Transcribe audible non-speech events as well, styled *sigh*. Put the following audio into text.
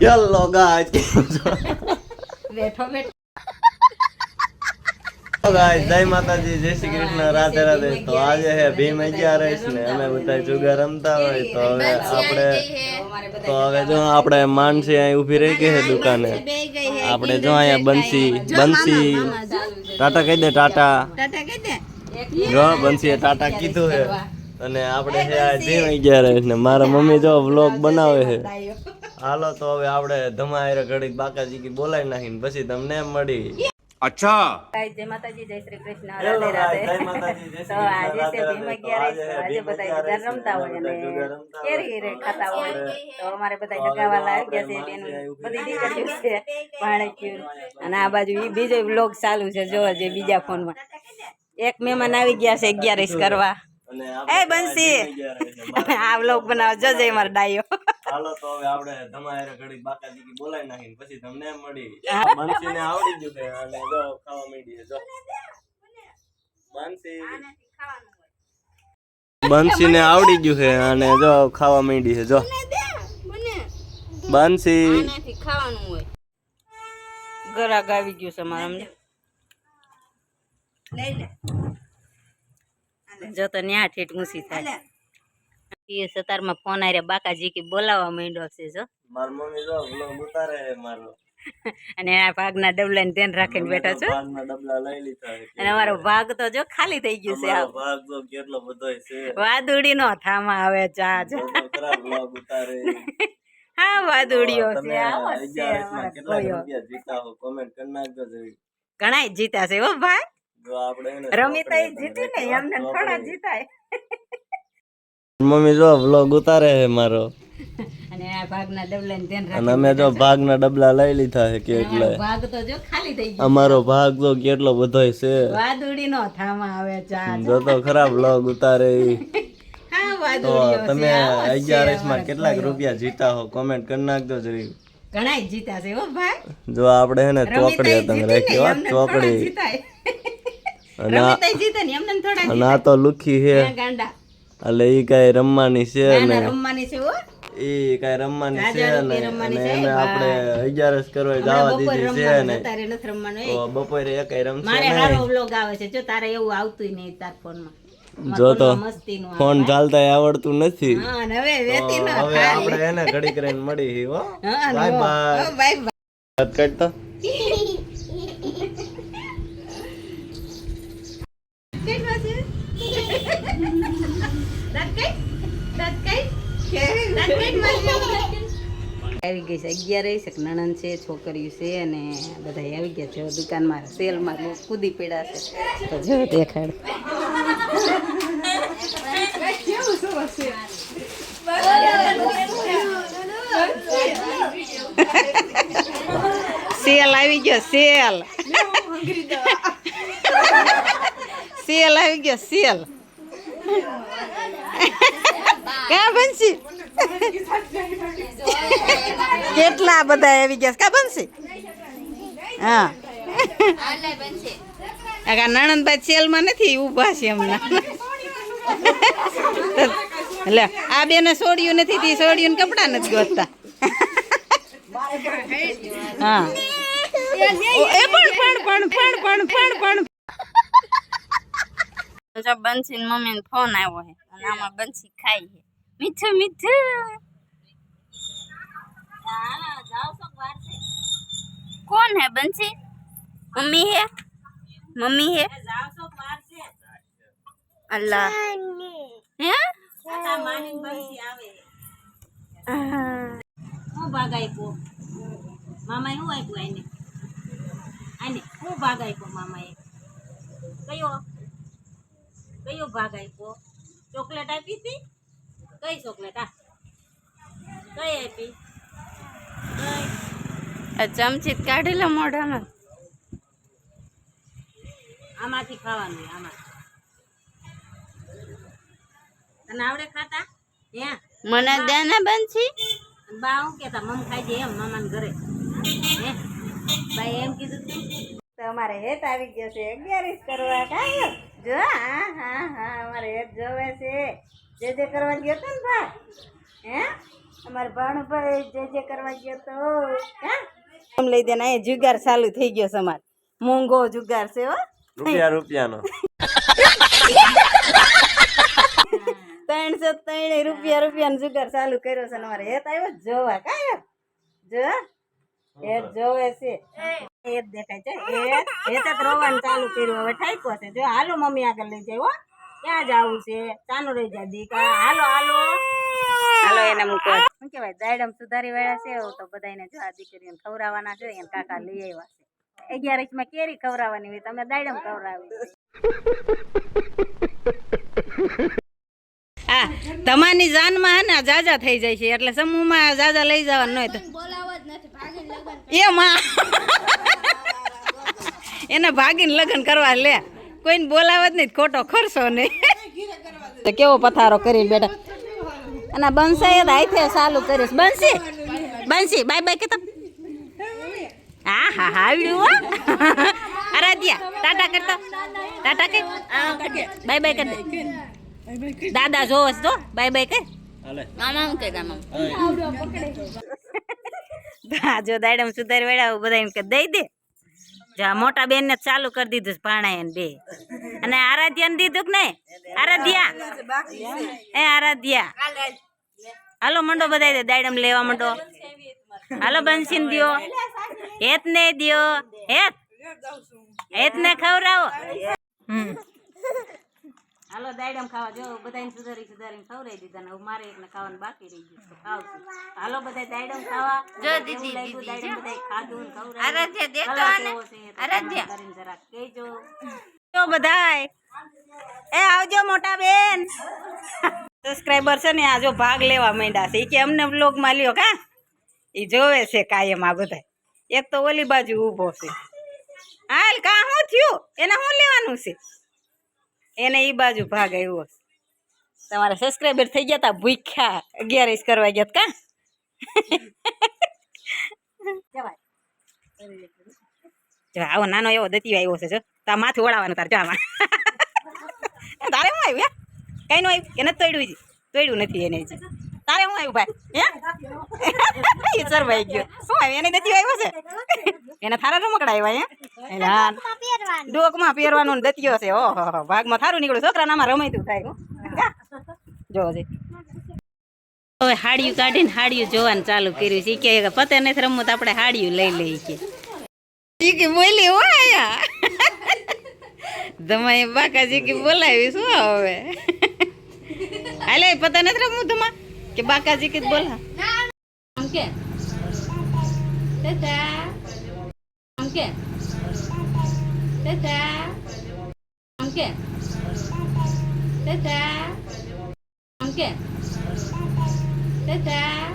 Yellow guys બેઠો બેઠો guys જય માતાજી જય શ્રી કૃષ્ણ. રાધે રાધે. તો આજે હે ભીમ અગિયારસ ને. અમે બધા જુગાર રમતા હોય. તો હવે આપણે તો હવે જો આપણે માનસી અહીં ઊભી રહી ગઈ છે દુકાને. આપણે જો અહીંયા બંસી બંસી ટાટા કહી દે ટાટા. જો બંસીએ ટાટા કીધું છે અને આપણે હે આ ભીમ અગિયારસ ને. મારા મમ્મી જો વ્લોગ બનાવે છે હાલો તો હવે આપણે ધમાયરે ઘડી બાકાજી કી બોલાઈ નાખીને પછી તમને એમ મળી. અચ્છા. જય માતાજી જય શ્રી કૃષ્ણ. રાધે રાધે. તો આજે છે ભીમ અગિયારસ આજે બધા જુગાર રમતા હોય અને કેરી રે ખાતા હોય. તો અમારે બધા જગાવાલા આવી છે બેન બધી દીકરીઓ છે ભાણેક્યું અને આ બાજુ બીજો વ્લોગ ચાલુ છે જો જે બીજા ફોનમાં. એક મહેમાન આવી ગયા છે અગિયારસ કરવા. એ બંસી. આ *laughs* વ્લોગ બનાવો જય મારો ડાયો. હાલો તો હવે આપણે ધમાયરે ઘડી બાકાજી બોલાવી નાખીને પછી તમને મળી બંસીને આવડી ગયું છે અને જો ખાવા માંડી છે જો. બંસી ને આવડી ગયું છે અને જો ખાવા માંડી છે જો. બંસી ખાવાનું હોય ગરાક આવી ગયું છે મારા જો તો ન્યા ઠેઠ ઊંચી થાય. એ સતારમાં ફોન આરે બાકાજી કે બોલાવવા માંડ્યો છે જો. માર મમ્મી જો vlog ઉતારે મારો. *laughs* અને આ ભાગના ડબલા ને ધ્યાન રાખીને બેઠા છો? ભાગના ડબલા લઈ લીધા અને અમારો ભાગ તો જો ખાલી થઈ ગયું છે આ ભાગ તો કેટલો બધો છે. વાદુડી નો થામા આવે ચા ચા ઉતારે. *laughs* હા વાદુડીઓ છે આવો છે 11 માં અમારા કેટલા રૂપિયા જીતા હો? કોમેન્ટ કરી નાખજો ઘણાય જીતા છે હો ભાઈ. રમિતા જીતી ને એમને થોડા જીતાય. *laughs* મમ્મી જો વ્લોગ ઉતારે છે મારો. અને અમે જો ભાગના ડબલા લઈ લીધા છે કે એટલે. રાખીને ભાગ તો જો ખાલી થઈ ગયો. અમારો ભાગ જો કેટલો બધો છે. વાદુડી નો થામા આવે ચા જો તો ખરા વ્લોગ ઉતારે તો તમે અગિયાર અગિયારસમાં કેટલાક રૂપિયા જીતા હો કોમેન્ટ કરી નાખજો જરી ઘણાય જીતા છે હો ભાઈ. જો આપણે હે ને ચોકડી તમે રાખી વાત ચોકડી અને આ તો લુખી છે. ગાંડા. એટલે ઈ કઈ રમવાની છે ને રમવાની છે હો. ઈ કઈ રમવાની છે ને. એને આપણે અગિયારસ કરવા જવા દીધી છે ને. તારે નથી રમવાનું તો એ બપોરે એકય રમશે મારે હારો વ્લોગ આવે છે જો તારે એવું આવતું નહીં તાર ફોનમાં. જો તો ફોન ચાલતા આવડતું નથી. હવે તો આપણે એને ઘડીક કરીને મળી હી, હો. Bye bye. બાય બાય વાત કરતો આવી ગઈ છે, અગિયાર છે નણંદ છે, છોકરીઓ છે અને બધા આવી ગયા છે. દુકાનમાં સેલમાં બહુ કૂદી પડ્યા છે. તો જો દેખાડ. સેલ આવી ગયો, સેલ. સેલ આવી ગયો, સેલ. ક્યાં બનશી? કેટલા બધા આવી ગયા કા બનશે? હા. આ નણંદભાઈ સેલમાં નથી ઊભા છે હમણાં. એટલે આ બેને સોડ્યું નથી, તી સોડિયું કપડા નથી ગોતતા. હા. એ પણ પણ પણ પણ પણ પણ પણ જો બંસી મમ્મી ને ફોન આવ્યો છે, અને આમાં બંસી ખાઈ છે. મીઠું મીઠું. કોણ હે બંસી? મમ્મી હે? મમ્મી હે? અલ્લાહ હે? હું ભાગ આપ્યો? મામાએ શું આપ્યું એને આને હું ભાગ આપ્યો મામાએ? કયો? કયો ભાગ આપ્યો? ચોકલેટ આપી હતી? કઈ ચોકલેટ આ કઈ આપી? ચમચી કાઢી લો મોઢામાં. આમાંથી ખાવાનું આમાં તને આવડે ખાતા? હે? મને દેને બનશી? બા હું કેતા મમ ખાઈ જાય એમ મામાને ઘરે. હે? બાઈ એમ કીધું તું. તો અમારે હેત આવી ગયો છે અગિયારીસ કરવા કાંઈ? જો હા હા હા અમારે હેત જોવે છે. જે જે કરવા ગયો હતો ને ભાઈ? હે? અમારા ભાણભાઈ જે જે કરવા ગયો તો હે? આમ લઈ દેના એ જુગાર ચાલુ થઈ ગયો છે અમારે. મોંઘો જુગાર છે હો. રૂપિયા રૂપિયાનો. ત્રણસો ત્રણ રૂપિયા રૂપિયાનો જુગાર ચાલુ કર્યો છે અમારે. હેત આવ્યો જોવા. કાયો જો હેત જોવે છે. હેત દેખાય છે. એ હેત જ રોવાનું ચાલુ કર્યું. હવે ઠાક્યો છે. જો હાલો મમ્મી આગળ લઈ જાય હો. ક્યાં જવું છે? ચાનું રહી જા દીકરા હાલો હાલો. હાલો એને મૂકો. શું કહેવાય? દાયડમ સુધારી વાળા છે તો બધાને જો આ દીકરીઓને ખવડાવવાના છે એને કાકા લઈ આવ્યા છે. માં કેરી ખવડાવવાની હોય તમે દાયડમ ખવડાવી હા તમારી જાનમાં હે ને આ જાજા થઈ જાય છે એટલે સમૂહમાં જાજા લઈ જવાનું હોય તો. એ માં *laughs* એને ભાગીને લગ્ન કરવા લે. કોઈને બોલાવે જ નહીં ખોટો ખર્ચો નહીં. તો કેવો પથારો કરીને બેઠા? અને બંસાઈ જ હાથે ચાલુ કરીશ બંસી બંસી બાય બાય કે તો હા હા હા આવડ્યું હો. આરાધ્યા ટાટા કરતા. ટાટા કે? બાય બાય કરી દે. દાદા જોવસ તો બાય બાય કે મામા હું કે મામા. *laughs* જો દાડમ સુધાર વેળા બધા એમ કે દઈ દે. જો, મોટા બેન ને ચાલુ કરી દીધું ને બે. અને આરાધ્યાને દીધું કે નહીં? આરાધ્યા? એ આરાધ્યા. હાલો મંડો બધા દાડમ લેવા મંડો. હાલો બંસીન દિયો. હેત ને દિયો. હેત. હેત ને ખવડાવો. હમ. હાલો દાડમ ખાવા જો બધાને સુધારી સુધારીને ખવડાવી દીધા ને મારે એકને ખાવાનું બાકી રહી ગયું ખાવશું હાલો બધા દાડમ ખાવા. જો દીદી દીદી દાડમ બધા ખાધું ને ખવડાવ્યું. દેતો આને? આરાધ્યા. કરીને જરા કહેજો. જો બધાય. એ આવજો મોટા બેન. સબસ્ક્રાઇબર છે ને આ જો ભાગ લેવા માંડ્યા છે. એ કે અમને બ્લોગમાં લ્યો કા? એ જોવે છે કાયમ આ બધા એક તો ઓલી બાજુ ઊભો છે. હાલ કા શું થયું? એને શું લેવાનું છે? એને એ બાજુ ભાગ આવ્યો. તમારા સબસ્ક્રાઈબર થઈ ગયા તા, ભૂખ્યા. અગિયાર કરવા ગયા કા? જો આવો નાનો એવો દતી આવ્યો છે, જો. તા માથું ઓળાવવાનું તાર, જો તારે હું આવ્યું હે? કઈ નું આવ્યું એને તોડ્યું તોડ્યું નથી એને તારે શું આવ્યું ભાઈ? હે? સરવાઈ ગયો. શું આવ્યું એને દતી આવ્યો છે? એને થારા રમકડા આવ્યા હે? હા ડોકમાં પહેરવાનો ને દતિયો છે. ઓહો હો, ભાગમાં થારું નીકળ્યું. છોકરાનામાં રમાયતું થાય. જો. હવે હાડિયું કાઢીને હાડિયું જોવાનું ચાલુ કર્યું છે. કે પતે નથી રમવું તો આપણે હાડિયું લઈ લઈ કે. કે બોલી હો આયા. ધમાઈ બાકાજી કે બોલાવી શું હવે? હાલે પતે નથી રમવું તમા કે બાકાજી કે બોલા. કે. કે. દાદા આમ કે દાદા આમ કે દાદા